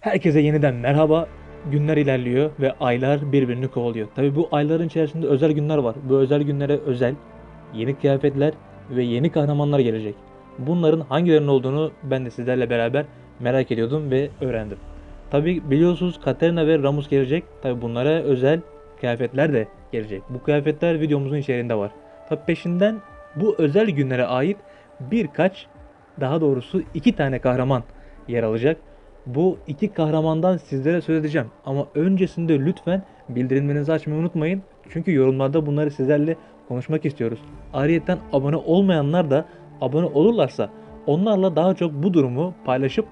Herkese yeniden merhaba. Günler ilerliyor ve aylar birbirini kovalıyor. Tabi bu ayların içerisinde özel günler var. Bu özel günlere özel yeni kıyafetler ve yeni kahramanlar gelecek. Bunların hangilerinin olduğunu ben de sizlerle beraber merak ediyordum ve öğrendim. Tabi biliyorsunuz Katerina ve Ramus gelecek. Tabi bunlara özel kıyafetler de gelecek. Bu kıyafetler videomuzun içerisinde var. Tabi peşinden bu özel günlere ait birkaç daha doğrusu iki tane kahraman yer alacak. Bu iki kahramandan sizlere söz edeceğim. Ama öncesinde lütfen bildirimlerinizi açmayı unutmayın. Çünkü yorumlarda bunları sizlerle konuşmak istiyoruz. Ayrıca abone olmayanlar da abone olurlarsa onlarla daha çok bu durumu paylaşıp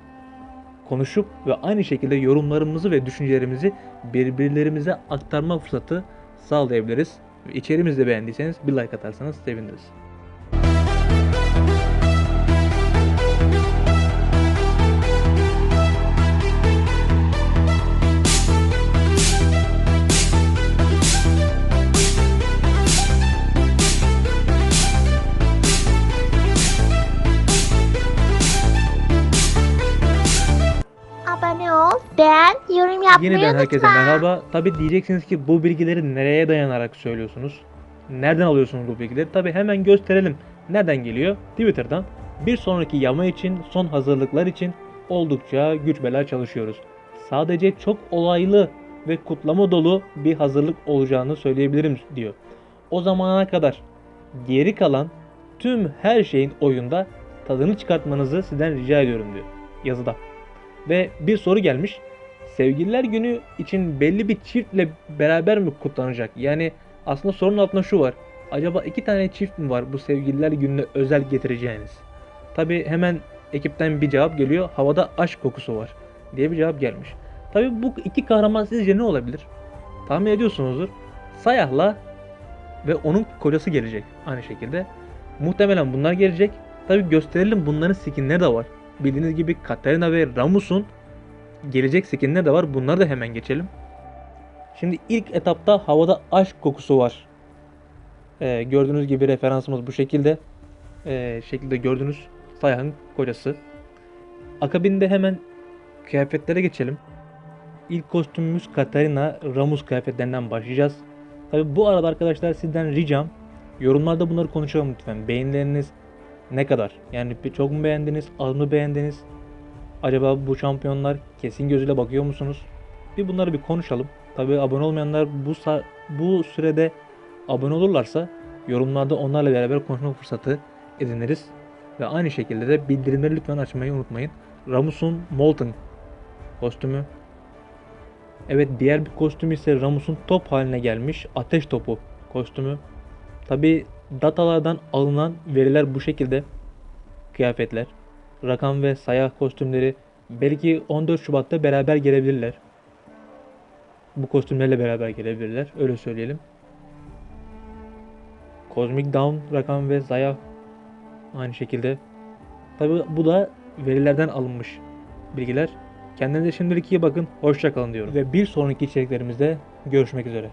konuşup ve aynı şekilde yorumlarımızı ve düşüncelerimizi birbirlerimize aktarma fırsatı sağlayabiliriz. İçerimizi beğendiyseniz bir like atarsanız seviniriz. Abone ol, beğen, yorum yapmayı Yeniden unutma. herkese merhaba. Tabi diyeceksiniz ki bu bilgileri nereye dayanarak söylüyorsunuz? Nereden alıyorsunuz bu bilgileri? Tabi hemen gösterelim. Nereden geliyor? Twitter'dan. Bir sonraki yama için, son hazırlıklar için oldukça güç bela çalışıyoruz. Sadece çok olaylı ve kutlama dolu bir hazırlık olacağını söyleyebilirim diyor. O zamana kadar geri kalan tüm her şeyin oyunda tadını çıkartmanızı sizden rica ediyorum diyor yazıda. Ve bir soru gelmiş. Sevgililer günü için belli bir çiftle beraber mi kutlanacak? Yani aslında sorunun altında şu var. Acaba iki tane çift mi var bu sevgililer gününe özel getireceğiniz? Tabi hemen ekipten bir cevap geliyor. Havada aşk kokusu var diye bir cevap gelmiş. Tabi bu iki kahraman sizce ne olabilir? Tahmin ediyorsunuzdur. Sayah'la ve onun kocası gelecek aynı şekilde. Muhtemelen bunlar gelecek. Tabi gösterelim bunların skinleri de var. Bildiğiniz gibi Katarina ve Ramus'un gelecek skinleri de var. Bunları da hemen geçelim. Şimdi ilk etapta havada aşk kokusu var. Ee, gördüğünüz gibi referansımız bu şekilde. Ee, şekilde gördüğünüz Sayah'ın kocası. Akabinde hemen kıyafetlere geçelim. İlk kostümümüz Katarina Ramus kıyafetlerinden başlayacağız. Tabi bu arada arkadaşlar sizden ricam yorumlarda bunları konuşalım lütfen. Beğenileriniz ne kadar? Yani çok mu beğendiniz, az mı beğendiniz? Acaba bu şampiyonlar kesin gözüyle bakıyor musunuz? Bir bunları bir konuşalım. Tabi abone olmayanlar bu bu sürede abone olurlarsa yorumlarda onlarla beraber konuşma fırsatı ediniriz. Ve aynı şekilde de bildirimleri lütfen açmayı unutmayın. Ramus'un Molten kostümü. Evet diğer bir kostüm ise Ramus'un top haline gelmiş ateş topu kostümü. Tabi datalardan alınan veriler bu şekilde. Kıyafetler, rakam ve sayı kostümleri belki 14 Şubat'ta beraber gelebilirler. Bu kostümlerle beraber gelebilirler. Öyle söyleyelim. Cosmic Dawn, rakam ve Zaya aynı şekilde. Tabi bu da verilerden alınmış bilgiler. Kendinize şimdilik iyi bakın. Hoşça kalın diyorum. Ve bir sonraki içeriklerimizde görüşmek üzere.